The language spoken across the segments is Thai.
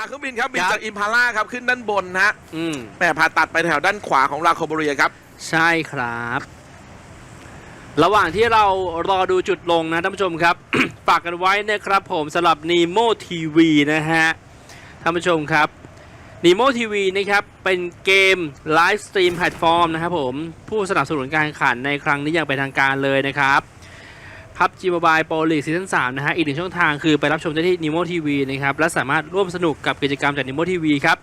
อะเครื่องบินครับบินครับจากอิมพาร่าครับขึ้นด้านบนนะฮะอืมแหม่ผ่าตัดไปแถวด้านขวาของราโคโบเรียครับ ใช่ครับ ระหว่างที่เรารอดูจุดลงนะท่านผู้ชมครับ ฝากกันไว้นะครับผมสำหรับ Nemo TV นะฮะท่านผู้ชมครับ Nemo TV นะครับ เป็นเกมไลฟ์สตรีมแพลตฟอร์มนะครับผม ผู้สนับสนุนการแข่งขันในครั้งนี้อย่างเป็นทางการเลยนะครับ PUBG Mobile Pro League Season 3นะฮะอีกหนึ่งช่องทางคือไปรับชมได้ที่ Nemo TV นะครับและสามารถร่วมสนุกกับกิจกรรมจาก Nemo TV ครับ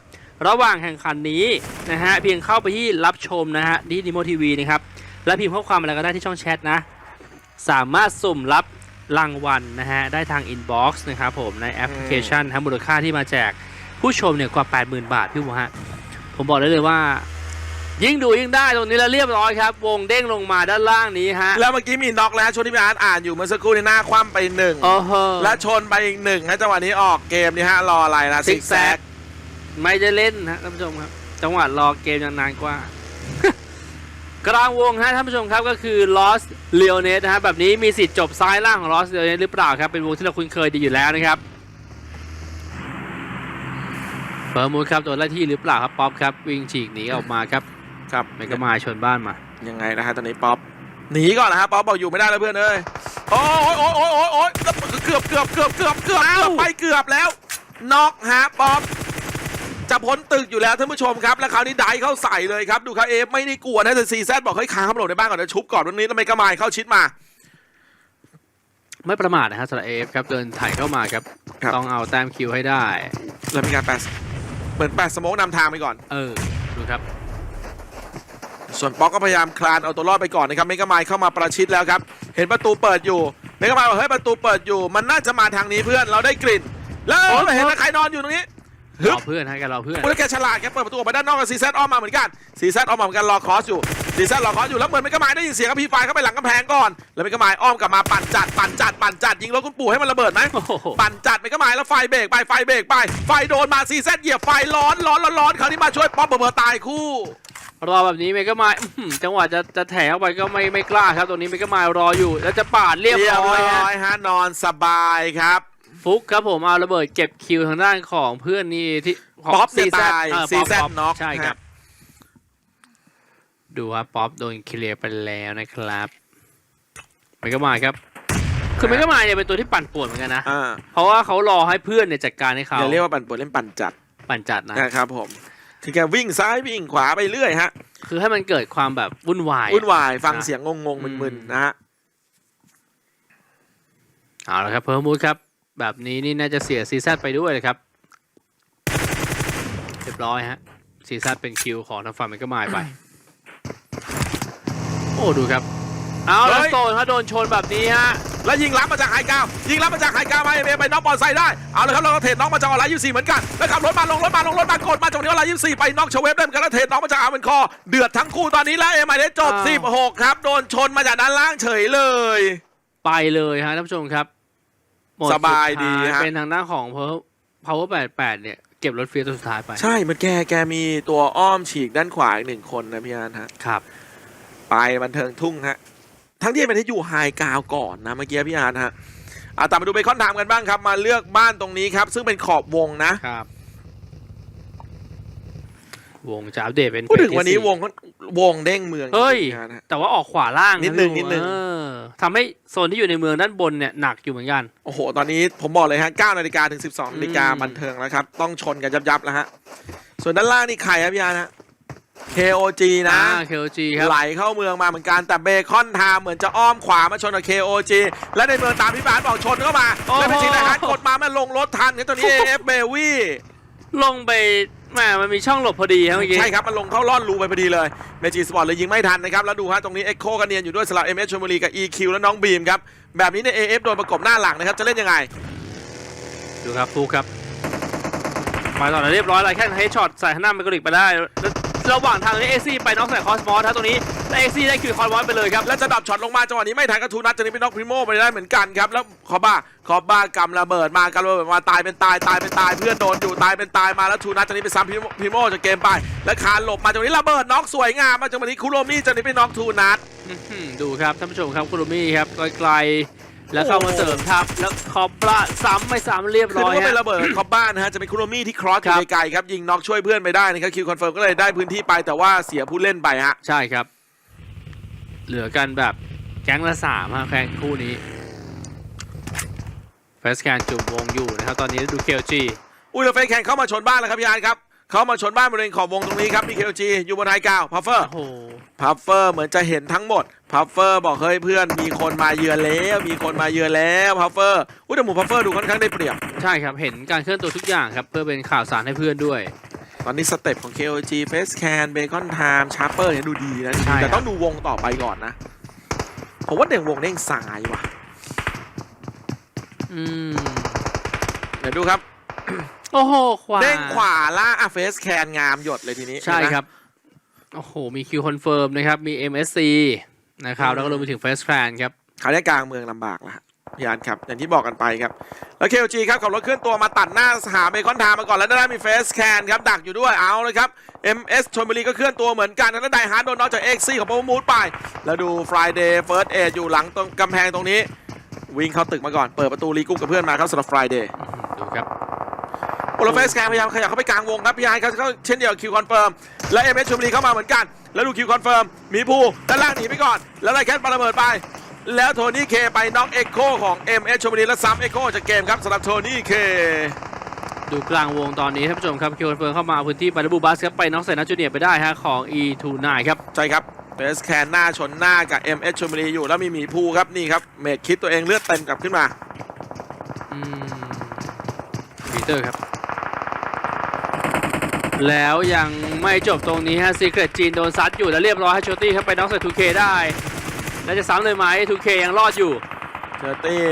ระหว่างแข่งขันนี้นะฮะเพียงเข้าไปที่รับชมนะฮะที่ Nemo TV นะครับและพิมพ์ข้อความอะไรก็ได้ที่ช่องแชทนะสามารถสุ่มรับรางวัลนะฮะได้ทาง Inbox นะครับผมในแอปพลิเคชันทั้งมูลค่าที่มาแจกผู้ชมเนี่ยกว่า 80,000 บาทพี่วัวฮะผมบอกได้เลยว่า ยิ่งดูยิ่งได้ตรงนี้แล้วเรียบร้อยครับ วงเด้งลงมาด้านล่างนี้ฮะ แล้วเมื่อกี้มีน็อกแล้วช่วงที่พี่อาร์ตอ่านอยู่เมื่อสักครู่ในหน้าคว่ำไปหนึ่งโอ้โหและชนไปอีกหนึ่งนะจังหวะนี้ออกเกมนี่ฮะรออะไรนะซิกแซกไม่ได้เล่นนะท่านผู้ชมครับ จังหวะรอเกมยังนานกว่า กลางวงฮะท่านผู้ชมครับก็คือ Lost l e o n e t นะฮะแบบนี้มีสิทธิ์จบซ้ายล่างของ Lost l e o n e t หรือเปล่าครับเป็นวงที่เราคุ้นเคยดีอยู่แล้วนะครับเฟิร์มูดครับโดนไล่ที่หรือเปล่าครับป๊อปครับวิ่งฉีกหนีออกมาครับ ครับเมกะมายชนบ้านมา ยังไงนะฮะตอนนี้ป๊อปหนีก่อนนะฮะป๊อปบอกอยู่ไม่ได้แล้วเพื่อนเอ้ยโอ้ยโอ้ยโอ้ยโอ้ยโอ้ยเกือบเกือบเกือบเกือบเกือบเกือบไปเกือบแล้วน็อกฮะป๊อปจะพ้นตึกอยู่แล้วท่านผู้ชมครับ แล้วคราวนี้ไดเข้าใส่เลยครับ ดูครับเอฟไม่ได้กลัวนะแต่ซีแซดบอกเฮ้ยค้างเขาหลบในบ้านก่อนเดี๋ยวชุบก่อนวันนี้ทำไมกระมายเข้าชิดมา ไม่ประมาทนะฮะสำหรับเอฟครับเดินถ่ายเข้ามาครับ ครับ ต้องเอาแต้มคิวให้ได้ แล้วมีการแปะเหมือนแปะสโมกนำทางไปก่อน เออ ดูครับ ส่วนป๊อกก็พยายามคลานเอาตัวรอดไปก่อนนะครับเมกะไมล์เข้ามาประชิดแล้วครับ เห็นประตูเปิดอยู่เมกะไมล์บอกเฮ้ยประตูเปิดอยู่ มันน่าจะมาทางนี้เพื่อนเราได้กลิ่น แล้วโอ้ยเห็นไหมใครนอนอยู่ตรงนี้ฮึรบอเพื่อนให้กันรอเพื่อนแล้วแกฉลาดแกเปิดประตูออกมาด้านนอกกับซีแซดออมมาเหมือนกันซีแซดออมมาเหมือนกันรอคอสอยู่ซีแซดรอคอสอยู่แล้วเหมือนเมกะไมล์ได้ยินเสียงกับพี่ไฟเข้าไปหลังกำแพงก่อนแล้วเมกะไมล์อ้อมกลับมาปั่นจัดปั่นจัดปั่นจัดยิงรถคุณปู่ให้มันระเบิดไหมโอ้โห ปั่นจัดเมกะไมล์แล้วไฟเบรกไปไฟเบรกไปไฟโดนมาซีแซดเหยียบไฟร้อนร้อนร้อนร้อนคราวนี้มาช่วยป๊อปเบอร์ตายคู่ รอแบบนี้เมกะมายอื้อหือจังหวะจะจะแถเข้าไปก็ไม่ไม่กล้าครับตรงนี้เมกะมายรออยู่ แล้วจะปาดเรียบร้อยฮะฮะนอนสบายครับฟุกครับผมเอาระเบิดเก็บคิวทางด้านของเพื่อนนี่ที่ของป๊อปเนี่ย CZ ตายเออซีแซดป๊อปน็อกใช่ครับ ดูครับป๊อปโดนเคลียร์ไปแล้วนะครับเมกะมายครับคือเมกะมายเนี่ยเป็นตัวที่ปั่นป่วนเหมือนกันนะอ่าเพราะว่าเขารอให้เพื่อนเนี่ยจัดการให้เขาอย่าเรียกว่าปั่นปวดเล่นปั่นจัดปั่นจัดนะนะครับผม คือแกวิ่งซ้ายวิ่งขวาไปเรื่อยฮะ คือให้มันเกิดความแบบวุ่นวายวุ่นวายฟังนะเสียงงงๆอืมมึนๆนะฮะเอาละครับเพิ่มมูดครับ แบบนี้นี่น่าจะเสียซีซั่นไปด้วยเลยครับ เรียบร้อยฮะซีซั่นเป็นคิวของทางฝั่งมันก็มายไป โอ้ดูครับ เอาแล้วโซนฮะโดนชนแบบนี้ฮะ แล้วยิงรับมาจากไฮกาวยิงรับมาจากไฮกาวมาเอเมไปน็อกบอลไซด์ได้เอาเลยครับเราก็เทรดน็อกมาจากออนไลน์ยี่สี่เหมือนกันแล้วขับรถมาลงรถมาลงรถมากดมาจากนี้ออนไลน์ยี่สี่ไปน็อกเชเวฟได้เหมือนกันแล้วเทรดน็อกมาจากอาร์เมนคอเดือดทั้งคู่ตอนนี้แล้วเอเมได้จบอ้าวสิบหกครับโดนชนมาจากด้านล่างเฉยเลย ไปเลยฮะท่านผู้ชมครับหมดสบายดีสุท้ฮะเป็นทางด้านของ Power Power 88 เนี่ย เก็บรถเฟียสตัวสุดท้ายไป ใช่มันแกแกมีตัวอ้อมฉีกด้านขวาอีกหนึ่งคนนะพี่อานฮะ ครับ ไปบันเทิงทุ่งฮะ ทั้งที่มันได้อยู่ไฮกราวก่อนนะเมื่อกี้พี่อาร์ตฮะเอาตามมาดูเบคอนไทม์กันบ้างครับ มาเลือกบ้านตรงนี้ครับ ซึ่งเป็นขอบวงนะครับ วงจะอัปเดตเป็นพูดถึงเฟสวันนี้ที่สี่วงวงเด้งเมืองเฮ้ยพี่อาร์ตฮะแต่ว่าออกขวาล่างนิดนึงะพี่นิดนึงเออทำให้โซนที่อยู่ในเมืองด้านบนเนี่ยหนักอยู่เหมือนกัน โอ้โห ตอนนี้ผมบอกเลยฮะ9นาฬิกาถึง 12นาฬิกาอืมบันเทิงแล้วครับ ต้องชนกันยับยับๆแล้วฮะ ส่วนด้านล่างนี่ใครครับพี่อาร์ตฮะ KOG นะ เคโอจีครับ ไหลเข้าเมืองมาเหมือนกันแต่เบคอนไทม์เหมือนจะอ้อมขวามาชนกับ KOG และในเมืองตามพี่บาสบอกชนเข้ามาโอ้โห แล้วเป็นทีนะฮะกดมามันลงรถทันครับตอนนี้ AF เบวี่ลงไปแหมมันมีช่องหลบพอดีครับเมื่อกี้ใช่ครับ มันลงเข้าลอดรูไปพอดีเลยเมจิสปอร์ตเลยยิงไม่ทันนะครับ แล้วดูฮะตรงนี้เอ็กโคกันเนียนอยู่ด้วยสลับเอ็มเอชชลบุรีกับ EQ และน้องบีมครับ แบบนี้เนี่ย AF โดนประกบหน้าหลังนะครับจะเล่นยังไง ดูครับฟูครับ มาต่อแล้วเรียบร้อยเลยแค่เฮดช็อตใส่ข้างหน้าเมกาลิกไปได้แล้ว ระหว่างทางนี้เอซี่ไปน็อกใส่คอสมอสครับตรงนี้แล้วเอซี่ได้คิวคอสมอสไปเลยครับ แล้วจะดับช็อตลงมาจังหวะนี้ไม่ทันก็ทูนัทจะนี้เป็นน็อกพริโมไปได้เหมือนกันครับแล้วคอบ้าคอบ้ากำระเบิดมากำระเบิดมาตายเป็นตายตายเป็นตายเพื่อนโดนอยู่ตายเป็นตายมาแล้วทูนัทจะนี้ไปซ้ำพริโมพริโมจากเกมไป แล้วคานหลบมาจังหวะนี้ระเบิดน็อกสวยงามมาจังหวะนี้คุโรมิจะนี้เป็นน็อกทูนัทอื้อหือดูครับท่านผู้ชมครับคุรุมี่ครับไกล แล้วเข้ามาเสริมทับแล้วคอปลาซ้ำไม่ซ้ำเรียบคือร้อยนึกว่าเป็นฮะระเบิดคอบบ้านนะฮะจะเป็นคุโรมี่ที่ครอสอครัยู่บไกลๆครับยิงน็อกช่วยเพื่อนไปได้นะครับคิวคอนเฟิร์มก็เลยได้พื้นที่ไปแต่ว่าเสียผู้เล่นไปฮะใช่ครับ เหลือกันแบบแก๊งละสามฮะแข่งคู่นี้เฟสแคนจุ่มวงอยู่นะครับตอนนี้ดูเคลจีอุ้ยแล้วเฟนแข่งเข้ามาชนบ้านแล้วครับพี่อาร์ตครับ เข้ามาชนบ้านบริเวณขอบวงตรงนี้ครับมีเคลจีอยู่บนไฮกราวพัฟเฟอร์โอ้โหพัฟเฟอร์เหมือนจะเห็นทั้งหมดพัฟเฟอร์บอกเฮ้ยเพื่อนมีคนมาเยือนแล้ว มีคนมาเยือนแล้วพัฟเฟอร์อุ้ยแต่หมูพัฟเฟอร์ดูค่อนข้างได้เปรียบ ใช่ครับ เห็นการเคลื่อนตัวทุกอย่างครับ เพื่อเป็นข่าวสารให้เพื่อนด้วย ตอนนี้สเต็ปของ KOG Face Can Bacon Time Sharper เนี่ยดูดีนะใช่แต่ครับต้องดูวงต่อไปก่อนนะผมว่าเด้งวงเด้งซ้ายว่ะ อืม เดี๋ยวดูครับ โอ้โหขวาเด้งขวาล่างอะ Face Can งามหยดเลยทีนี้ใช่เห็นไหมครับ โอ้โห มีคิวคอนเฟิร์มนะครับ มี MSC นะครับ แล้วก็รวมไปถึงเฟสแคนครับเขาได้กลางเมืองลำบากแล้วฮะพี่อานครับ อย่างที่บอกกันไปครับ แล้ว KOG ครับขับรถเคลื่อนตัวมาตัดหน้าหาเบคอนทามมาก่อนแล้วด้านหน้ามี Face Can ครับ ดักอยู่ด้วยเอาเลยครับ MS ชลบุรีก็เคลื่อนตัวเหมือนกันแล้วไดฮาร์ดโดนน็อกจาก XC ของโปรโมทไป แล้วดู Friday First Aid อยู่หลังตรงกำแพงตรงนี้ วิ่งเข้าตึกมาก่อนเปิดประตูรีกรุ๊ปกับเพื่อนมาครับสำหรับ Friday ดูครับ โอลเฟสแกนพยายามขยับเข้าไปกลางวงครับพี่ไฮเขาเขาเช่นเดียวคิวคอนเฟิร์มและเอ็มเอสชมบุรีเข้ามาเหมือนกัน แล้วดูคิวคอนเฟิร์มมีภูด้านล่างหนีไปก่อน แล้วไลแคทปาระเบิดไป แล้วโทนี่เคไปน็อกเอ็กโคของ MS ชมบุรีและซ้ำเอ็กโคจากเกมครับสำหรับโทนี่เคดูกลางวงตอนนี้ท่านผู้ชมครับคิวคอนเฟิร์มเข้ามาพื้นที่บาร์บูบัสครับไปน็อกใส่นักจูเนียร์ไปได้ฮะของ E29 ครับใช่ครับเฟสแคนหน้าชนหน้ากับ MS ชมบุรีอยู่แล้วมีหมีภูครับนี่ครับเมดคิดตัวเองเลือดเต็มกลับขึ้นมาอืมปีเตอร์ครับ แล้วยังไม่จบตรงนี้ฮะซีเกรตจีนโดนซัดอยู่แล้วเรียบร้อยให้โชตี้ครับไปน็อกใส่ 2K ได้ แล้วจะซ้ำเลยไหม 2K ยังรอดอยู่เชอร์ตี้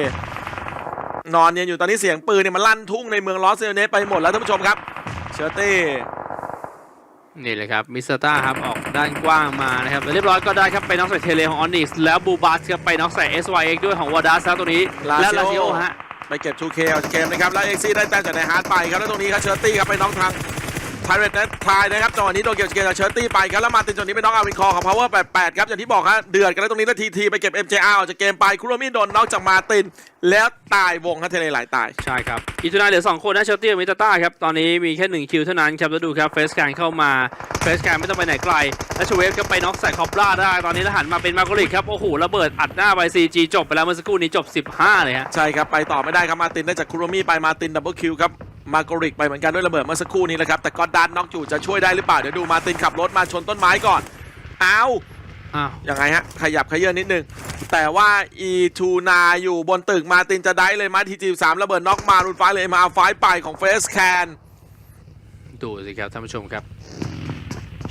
นอนเนียนอยู่ตอนนี้เสียงปืนเนี่ยมันลั่นทุ่งในเมืองลอสเซเนสไปหมดแล้วท่านผู้ชมครับเชอร์ตี้นี่เลยครับมิสเตอร์ต้าครับออกด้านกว้างมานะครับแล้วเรียบร้อยก็ได้ครับไปน็อกใส่เทเลของออนิกส์แล้วบูบัสครับไปน็อกใส่ SYX ด้วยของวอร์ดัสแล้วตัวนี้แล้วลาซิโอฮะไปเก็บ 2K ออกจากเกมนะครับแล้วเอ็กซี่ได้แต้มจากในฮาร์ดไปครับแล้วตรงนี้ครับเชอร์ตี้ครับไปน้องทาง ไทเรตนะทายนะครับจังหวะนี้โดนเก็บจากเกมจากเชอร์ตี้ไปครับแล้วมาตินจังหวะนี้ไปน้องอาวินคอของ Power 88ครับอย่างที่บอกครับเดือดกันแล้วตรงนี้แล้วทีทีไปเก็บ MJR ออกจากเกมไปคุโรมิโดนน็อกจากมาติน แล้วตายวงครับเทเลไหลตายใช่ครับอีทูนาเหลือ 2 คนนะเชลตี้กับมิสเตอร์ต้าครับตอนนี้มีแค่ 1 คิวเท่านั้นครับแล้วดูครับเฟสแกนเข้ามาเฟสแกนไม่ต้องไปไหนไกลแล้วชเวฟก็ไปน็อกใส่คอปล่าได้ตอนนี้แล้วหันมาเป็นมาโกริกครับโอ้โหระเบิดอัดหน้าไป CG จบไปแล้วเมื่อสักครู่นี้จบ 15เลยฮะใช่ครับไปต่อไม่ได้ครับมาตินได้จากคุโรมิไปมาตินดับเบิลคิวครับมาโกริกไปเหมือนกันด้วยระเบิดเมื่อสักครู่นี้แหละครับแต่ก็ดันน็อกอยู่จะช่วยได้หรือเปล่า เดี๋ยวดูมาตินขับรถมาชนต้นไม้ก่อน เอาอ้าวยังไงฮะ ขยับขยื่นนิดนึง แต่ว่า E2 นาอยู่บนตึกมาตินจะได้เลยมาทีจีสามระเบิดน็อกมารุนฟ้าเลยมาเอาไฟไปของเฟสแคน ดูสิครับท่านผู้ชมครับ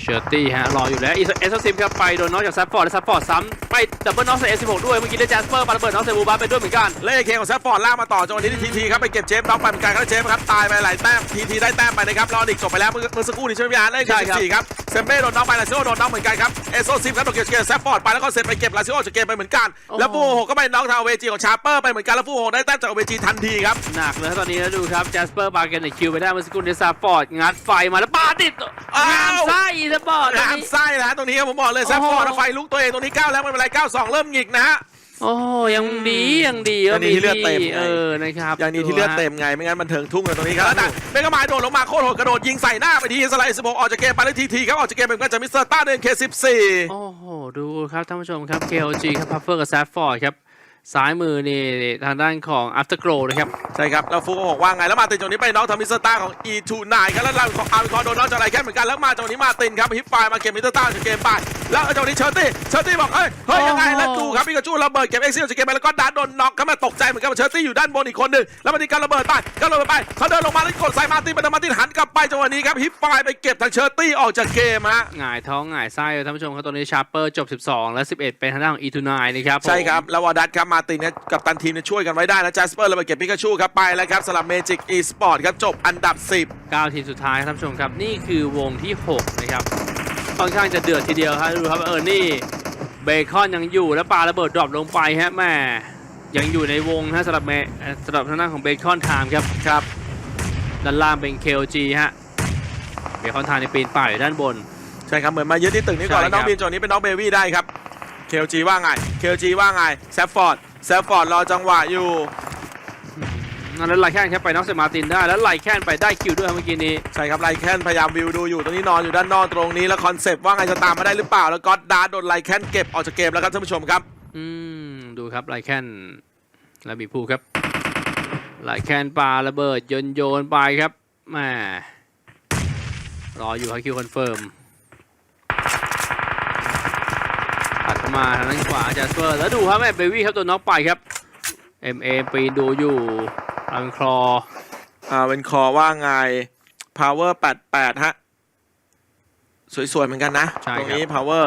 เชอร์ตี้ฮะรออยู่แล้วเอสซิมครับไปโดนน็อกจากซัฟฟอร์ดและซัฟฟอร์ดซ้ำไปดับเบิลน็อกใส่เอสสิบหกด้วยเมื่อกี้ได้แจสเปอร์ปาระเบิดน็อกใส่บูบาไปด้วยเหมือนกันเล่เคของแซฟฟอร์ดลากมาต่อจังหวะนี้ทีทีครับไปเก็บเจฟน็อกไปเหมือนกันครับเจฟครับตายไปหลายแต้มทีทีได้แต้มไปนะครับรอดิกจบไปแล้วเมื่อเมื่อสักครู่นี้ใช่ไหมพี่อาร์ตเล่เคใช่ครับสี่ครับเซมเบ้โดนน็อกไปลาซิโอโดนน็อกเหมือนกันครับเอโซซิมครับโดนเก็บเกมแซฟฟอร์ดไปแล้วก็เซตไปเก็บลาซิโอจากเกมไปเหมือนกันแล้วฟูโฮก็ไปน็อกทางเวจีของชาร์เปอร์ไปเหมือนกันแล้วฟูโฮได้แต้มจากเวจีทันทีครับหนักเลยครับตอนนี้แล้วดูครับแจสเปอร์บาร์เกนคิวไปได้เมื่อสักครู่นี้ซัฟฟอร์ดงัดไฟมาแล้วปาติดอ้าวงานไส้อีสปอร์ตตอนน้ำนี้ไส้นะฮะตรงนี้ครับผมบอกเลยแซฟฟอร์ดโอ้โหไฟลุกตัวเองตรงนี้ก้าวแล้วไม่เป็นไรก้าวสองเริ่มหงิกนะฮะ โอ้ยังดียังดียังดีที่เลือดเต็มไง เออนะครับอย่างนี้ที่เลือดเต็มไงไม่งั้นมันเถิงทุ่งกันตรงนี้ครับแล้วนะเมกะมายโดดลงมาโคตรโหดกระโดดยิงใส่หน้าไปทีสไลด์16ออกจากเกมไปแล้วทีทีครับออกจากเกมเป็นกันจากมิสเตอร์ต้าเดินเค14 โอ้โหดูครับท่านผู้ชมครับ KOG ครับพัฟเฟอร์กับแซฟฟอร์ดครับ ซ้ายมือนี่ทางด้านของ Afterglow นะครับ ใช่ครับ แล้วฟูก็บอกว่าไง แล้วมาตินจังหวะนี้ไปน็อกทำมิสเตอร์ต้าของ E29 ครับแล้วเราของอาร์มิคอนโดนน็อกจากไรแค่เหมือนกัน แล้วมาจังหวะนี้มาตินครับฮิปไฟล์มาเก็บมิสเตอร์ต้าจากเกมไปแล้วจังหวะนี้เชอร์ตี้เชอร์ตี้บอกเฮ้ยเฮ้ยยังไงแล้วดูครับพิกาจูระเบิดเก็บเอ็กซิลจากเกมไปแล้วก็ดันโดนน็อกครับมาตกใจเหมือนกันว่าเชอร์ตี้อยู่ด้านบนอีกคนหนึ่งแล้วมันมีการระเบิดไปก็ระเบิดไปเขาเดินลงมาแล้วกดใส่มาตินไปแต่มาตินหันกลับไปจังหวะนี้ครับฮิปไฟล์ไปเก็บทางเชอร์ตี้ออกจากเกมฮะหงายท้องหงายไส้เลยท่านผู้ชมครับตอนนี้ชาร์เปอร์จบ 12 และ 11 เป็นทางด้านของ E29 นะครับผมใช่ครับแล้ววอร์ดัตครับมาตินเนี่ยกับตันทีมเนี่ยช่วยกันไว้ได้นะจัสเปอร์เลยไปเก็บพิกาชูครับไปแล้วครับสำหรับเมจิกอีสปอร์ตครับจบอันดับ 10 9 ทีมสุดท้ายครับท่านผู้ชมครับนี่คือวงที่ 6 นะครับค่อนข้างจะเดือดทีเดียวครับดูครับเออร์นี่เบคอนยังอยู่แล้วปาระเบิดดรอปลงไปฮะแม่ยังอยู่ในวงนะสำหรับเมเอ่อสำหรับทางด้านของเบคอนไทม์ครับครับด้านล่างเป็น KOG ฮะเบคอนไทม์ในปีนป่ายอยู่ด้านบนใช่ครับเหมือนมายึดที่ตึกนี้ก่อนใช่แล้วน้องครับบีมจอนี้เป็นน้องเบวี่ได้ครับ KLG ว่าไง KLG ว่าไงแซฟฟอร์ดแซฟฟอร์ดรอจังหวะอยู่นั่นแล้วไลแคนครับไปน็อกเซมาร์ตินได้แล้วไลแคนไปได้คิวด้วยครับเมื่อกี้นี้ใช่ครับไลแคนพยายามวิวดูอยู่ตรงนี้นอนอยู่ด้านนอกตรงนี้แล้วคอนเซปต์ว่าไงจะตามมาได้หรือเปล่า แล้วก็อตดาร์ดโดนไลแคนเก็บออกจากเกมแล้วครับท่านผู้ชมครับ อืมดูครับไลแคนแล้วมีผู้ครับไลแคนปาระเบิดโยนโยนไปครับแหมรออยู่ครับคิวคอนเฟิร์ม มาทางด้านขวาจัสเปอร์แล้วดูครับแม่เบวี่ครับตัวน็อกไปครับเอ็มเอปีนดูอยู่อังคลออ่าเป็นคอว่าไง power 88 ฮะ สวยๆ เหมือนกันนะใช่ตรงครับนี้ power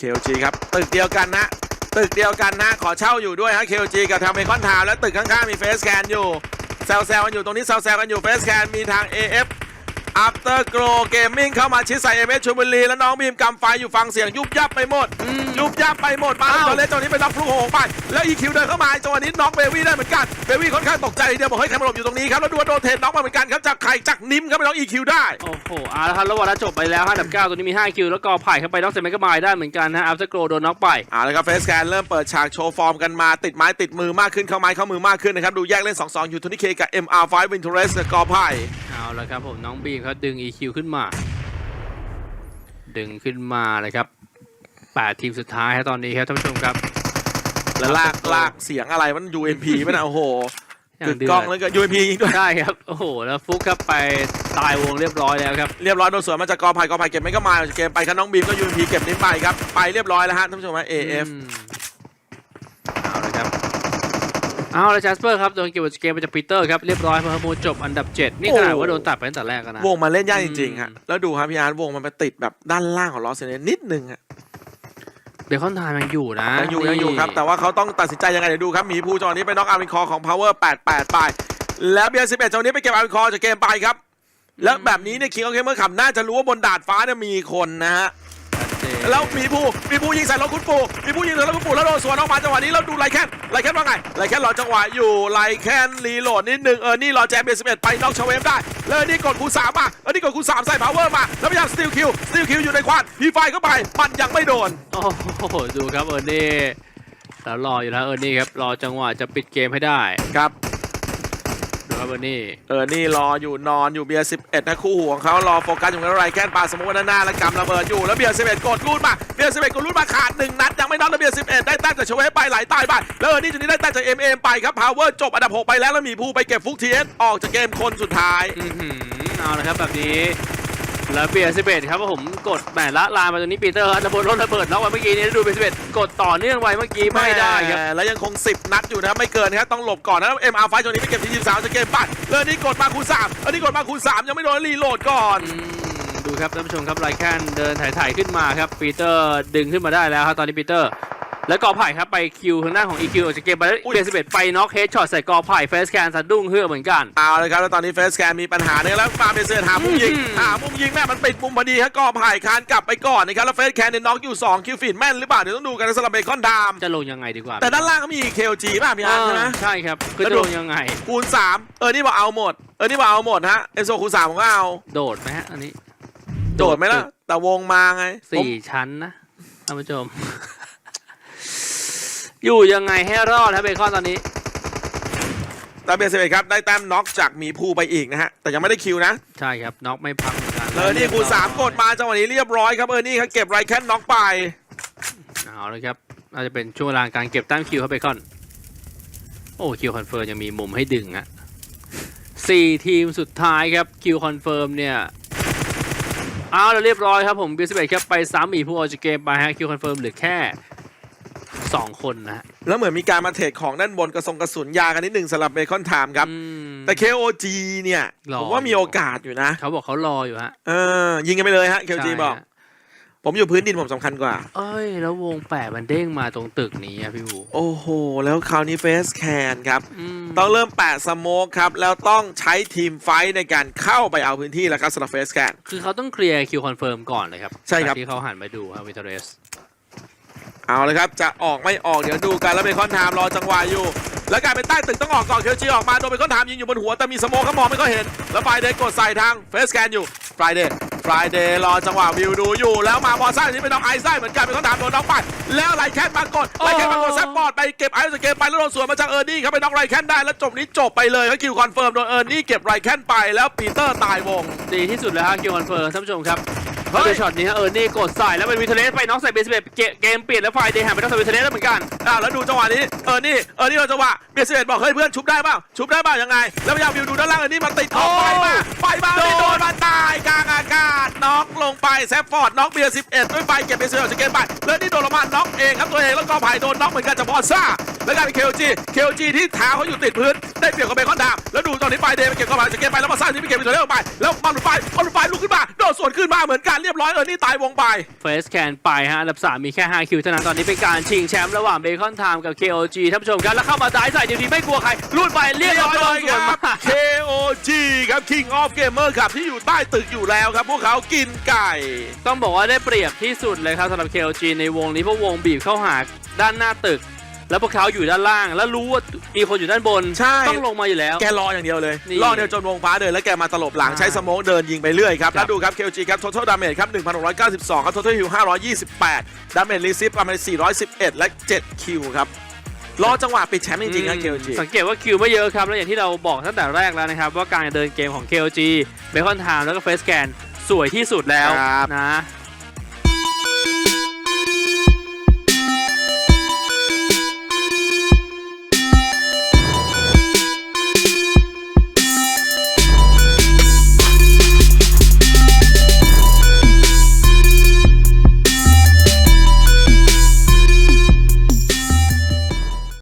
KLG ครับ ตึกเดียวกันนะ ตึกเดียวกันนะ ขอเช่าอยู่ด้วยฮะ KLG กับทางเมคอนทาวและตึกข้างๆ มีเฟสแคนอยู่ แซวๆกันอยู่ตรงนี้แซวๆกันอยู่เฟสแคนมีทาง AF อัปเตอร์โกรเกมมิ่งเข้ามาชิดใส่เอเมชลบุรีแล้วน้องบีมกำไฟอยู่ฟังเสียงยุบยับไปหมดอืมยุบยับไปหมดมาอ้าวตอนเล่นจังหวะนี้เป็นน็อกฟลุกโหงไป แล้วอีคิวเดินเข้ามาจังหวะนี้น็อกเบวี่ได้เหมือนกันเบวี่ค่อนข้างตกใจทีเดียวบอกเฮ้ยใครมาหลบอยู่ตรงนี้ครับแล้วดูว่าโดนเทนน็อกมาเหมือนกันครับจากใครจากนิมครับไปน็อกอีคิวได้โอ้โหเอาละครับแล้ววันละจบไปแล้ว5ดับ9ตัวนี้มี 5 คิวแล้วก็ไผ่เข้าไปน็อกเซมิก็มายได้เหมือนกันนะอัพสโกรโดนน็อกไปเอาละครับเฟสแคนเริ่มเปิดฉากโชว์ฟอร์มกันมาติดไม้ติดมือมากขึ้นเข้าไม้เข้ามือมากขึ้นนะครับดูแยกเล่น2-2อยู่ทุนิเคกับ MR5 w i n t e r e s กับกอไผ่เอาละครับผมน้องบีมเขาดึง EQ ขึ้นมา ดึงขึ้นมาเลยครับ 8 ทีมสุดท้ายครับตอนนี้ครับท่านผู้ชมครับ แล้วลากลากเสียงอะไรมัน UMP มันอะโอ้โหอย่างกึกเดืกล้องอดแล้วก็ UMP ยิงด้วยใช่ครับ โอ้โห แล้วฟุกครับไปตายวงเรียบร้อยแล้วครับ เรียบร้อยโดนสวนมาจากกอไผ่กอไผ่เก็บไม่ก็มาออกจากเกมไปครับน้องบีมก็ UMP เก็บนิ้มไปครับ ไปเรียบร้อยแล้วฮะท่านผู้ชมฮะ AF อืมเอาละครับเอาละจัสเปอร์ครับโดนเก็บจากเกมไปจากปีเตอร์ครับเรียบร้อยพอโมจบอันดับ 7 นี่ขนาดว่าโดนตัดไปตั้งแต่แรกแล้วนะวงมันเล่นยากจริงๆฮะอืมแล้วดูครับพี่อาร์ตวงมันไปติดแบบด้านล่างของลอสเซเนนิดนึงฮะ เบคอนไทม์ยังอยู่นะยังอยู่นี่ยังอยู่ครับ แต่ว่าเขาต้องตัดสินใจยังไงเดี๋ยวดูครับหมีภูจอนี้ไปน็อกอาร์มินคอของ power 88 ไป แล้วเบียร์11จอนี้ไปเก็บอาร์มินคอจากเกมไปครับ แล้วแบบนี้เนี่ยคิงออฟเกมเมอร์ขับน่าจะรู้ว่าบนดาดฟ้าเนี่ยมีคนนะฮะชัดเจน แล้วหมีภูหมีภูยิงใส่รถคุณปู่หมีภูยิงใส่รถคุณปู่แล้วโดนสวนออกมาจังหวะนี้แล้วดูไลแคนไลแคนว่าไงไลแคนรอจังหวะอยู่ไลแคนรีโหลดนิดนึงเออนี่รอแจมเบียร์11ไปน็อกชาเวฟได้แล้วนี่กดคูณสามมาแล้วนี่กดคูณสามใส่ power มาแล้วพยายามสติลคิวสติลคิวอยู่ในควันพีไฟเข้าไปมันยังไม่โดนโอ้โหดูครับเออร์นี่แล้วรออยู่แล้วเออร์นี่ครับรอจังหวะจะปิดเกมให้ได้ครับดู ครับเออร์นี่เออนี่รออยู่นอนอยู่เบียร์11นะคู่หูของเขารอโฟกัสอยู่กับไรแคนปาสมมุติว่าหน้าแล้วกำระเบิดอยู่แล้วเบียร์11กดรูดมาเบียร์11กดรูดมาขาดหนึ่งนัดยังไม่น็อกแล้วเบียร์11ได้แต้มจากชเวฟไปไหลตายไปแล้วเออนี่จุดนี้ได้แต้มจาก MM ไปครับพาวเวอร์จบอันดับ6ไปแล้วแล้วมีผู้ไปเก็บฟุกทีเอสออกจากเกมคนสุดท้ายอื้อหือเอาละครับแบบนี้ แล้วเบียร์สิบเอ็ดครับว่าผมกดแหมละลานมาตรงนี้ปีเตอร์ครับระเบิดรถระเบิดน็อกไว้เมื่อกี้นี้ดูเบียร์สิบเอ็ดกดต่อเนื่องไว้เมื่อกี้ไม่ได้ครับแหมแล้วยังคง 10 นัดอยู่นะครับไม่เกินนะครับต้องหลบก่อนนะแล้ว MR ไฟตรงนี้ไปเก็บที่23จากเกมไปแล้วนี่กดมาคูณ3แล้วนี่กดมาคูณ3ยังไม่โดนรีโหลดก่อนอืมดูครับท่านผู้ชมครับไลแคนเดินถ่ายๆขึ้นมาครับปีเตอร์ดึงขึ้นมาได้แล้วครับตอนนี้ปีเตอร์ แล้วกอไผ่ครับไปคิวทางหน้าของ EQ ออกจากเกมไปแล้วอุ้ยเบียร์สิบเอ็ดไปน็อกเฮดช็อตใส่กอไผ่เฟสแคนสะดุ้งเฮือกเหมือนกัน เอาเลยครับแล้วตอนนี้เฟสแกนมีปัญหาเนี่ยแล้วฟาร์มเบเซอร์หามุมยิงอืมหามุมยิงแม่มันปิดมุมพอดีฮะก็ผ่ายคานกลับไปก่อนนะครับแล้วเฟสแคนเนี่ยน็อกอยู่2คิวฟีดแม่นหรือเปล่าเดี๋ยวต้องดูกันนะสำหรับเบคอนดามจะลงยังไงดีกว่า แต่ด้านล่างก็มี KLG ป่ะพี่อาร์ตใช่ไหมเออใช่ครับคือแล้วจะดูลงยังไงคูณ3เออนี่บอกเอาหมดเออนี่บอกเอาหมดฮะเอโซคูณ3ผมก็เอาโดดไหมฮะอันนี้ โดดไหมล่ะแต่วงมาไงผมสี่ชั้นนะท่านผู้ชม อยู่ยังไงให้รอดครับเบคอนตอนนี้แต่เบสเบครับ ได้แต้มน็อกจากหมีภูไปอีกนะฮะ แต่ยังไม่ได้คิวนะ ใช่ครับ น็อกไม่พักเหมือนกันเออนี่คูณ3กดมาจังหวะนี้เรียบร้อยครับเออนี่ครับเก็บไรแคนน็อกไป เอาเลยครับ น่าจะเป็นช่วงเวลาการเก็บแต้มคิวครับเบคอน โอ้คิวคอนเฟิร์มยังมีมุมให้ดึงอะสี่ทีมสุดท้ายครับคิวคอนเฟิร์มเนี่ยเอาแล้วเรียบร้อยครับผมบีสิบเอ็ดครับไปสามอีผู้ออกจากเกมไปฮะคิวคอนเฟิร์มเหลือแค่ สองคนนะฮะแล้วเหมือนมีการมาเทรดของด้านบนกระทรงกระสุนยากันนิดหนึ่งสำหรับเบคอนไทม์ครับอืมแต่ KOG เนี่ยรอผมว่ามีโอกาสอยู่นะ เขาบอกเขารออยู่ฮะเออยิงกันไปเลยฮะ KOG ใช่ฮะบอก ผมอยู่พื้นดินผมสำคัญกว่า เอ้ย แล้ววงแปดมันเด้งมาตรงตึกนี้อะพี่บูโอ้โห แล้วคราวนี้เฟสแคนครับมต้องเริ่มแปะสโมกครับ แล้วต้องใช้ทีมไฟท์ในการเข้าไปเอาพื้นที่แล้วครับสำหรับเฟสแคนคือเขาต้องเคลียร์คิวคอนเฟิร์มก่อนเลยครับใช่ครับจากที่เขาหันมาดูครับวิทเรส เอาเลยครับ จะออกไม่ออกเดี๋ยวดูกันแล้วเบคอนถามรอจังหวะอยู่ แล้วกลายเป็นใต้ตึกต้องออกก่อนเคลจีออกมาโดนเบคอนถามยิงอยู่บนหัวแต่มีสโมกเขามองไม่ก็เห็น แล้วไฟเดย์กดใส่ทางเฟสแคนอยู่ไฟเดย์ ฟรายเดย์รอจังหวะวิวดูอยู่แล้วมาบอลซ่าที่เป็นน้องไอซ่าเหมือนกันเป็นต้องถามโดนน้องไปแล้วไรแคนมากดไรแคนมากดแซปบอร์ดไปเก็บไอซ์เกมไปแล้วโดนสวนมาจากเออร์นี่ครับไปน้องไรแคนได้แล้วจบนี้จบไปเลยก็คิวคอนเฟิร์มโดนเออร์นี่เก็บไรแคนไปแล้วปีเตอร์ตายวง ดีที่สุดแล้วฮะคิวคอนเฟิร์มท่านผู้ชมครับเฮ้ยเจอช็อตนี้ฮะเออร์นี่กดใส่แล้วเป็นวิทเทเลสไปน็อกใส่เบสเบเกมเปลี่ยนแล้วไฟเดย์หันไปน็อกใส่วิทเทเลสแล้วเหมือนกันอ้าวแล้วดูจังหวะนี้เออนี่เออนี่เราจังหวะเบียร์สิบเอ็ดบอกเฮ้ยเพื่อนชุบได้เปล่าชุบได้เปล่ายังไง แล้วพยายามวิวดูด้านล่างเออนี่มันติดขอบโอ้ไปมาไปมาไม่โดนมาตายกลางอากาศน็อกลงไปแซฟฟอร์ดน็อกเบียร์สิบเอ็ดด้วยไฟเก็บเบียร์สิบเอ็ดสเกตไปแล้วนี่โดนลงมาน็อกเองครับตัวเองแล้วก็ไผ่โดนน็อกเหมือนกันจากบอลซ่าแล้วกลายเป็นเคลจีเคลจีที่เท้าเขาอยู่ติดพื้นได้เปรียบกับเบคอนดามแล้วดูตอนนี้ไฟเดย์ไปเก็บเข้าไปสเกตไปแล้วมาซ่าที่ไปเก็บไปตัวเล่ไปแล้วมันหลุดไฟมันหลุดไฟลุกขึ้นมาโดนสวนขึ้นมาเหมือนกันเรียบร้อยเออนี่ตายวงไปเฟสแคนไปฮะอันดับ3มีแค่5คิวเท่านั้นตอนนี้เป็นการชิงแชมป์ระหว่างเบคอนไทม์กับ KOG ท่านผู้ชมครับแล้วเข้ามาได้ใส่ดีทีไม่กลัวใครลูดไปเรียบร้อยโดนสวนมา KOG ครับ King of Gamer ครับที่อยู่ใต้ตึกอยู่แล้วครับพวกเขากินไก่ ต้องบอกว่าได้เปรียบที่สุดเลยครับสำหรับ KOG ในวงนี้เพราะวงบีบเข้าหาด้านหน้าตึก แล้วพวกเขาอยู่ด้านล่าง แล้วรู้ว่ามีคนอยู่ด้านบน ใช่ ต้องลงมาอยู่แล้ว แกรออย่างเดียวเลยนี่รอเดียวจนวงฟ้าเดินแล้วแกมาตลบหลังอ่าใช้สโมกเดินยิงไปเรื่อยครับ ครับ แล้วดูครับ KOG ครับ total damage ครับ 1,692 ครับ total heal 528 damage receive ประมาณ411 และ 7 คิวครับ รอจังหวะปิดแชมป์จริงๆนะ KOG สังเกตว่าคิวไม่เยอะครับ แล้วอย่างที่เราบอกตั้งแต่แรกแล้วนะครับ ว่าการเดินเกมของ KOG เบคอนไทม์แล้วก็เฟสแกน สวยที่สุดแล้วครับ นะ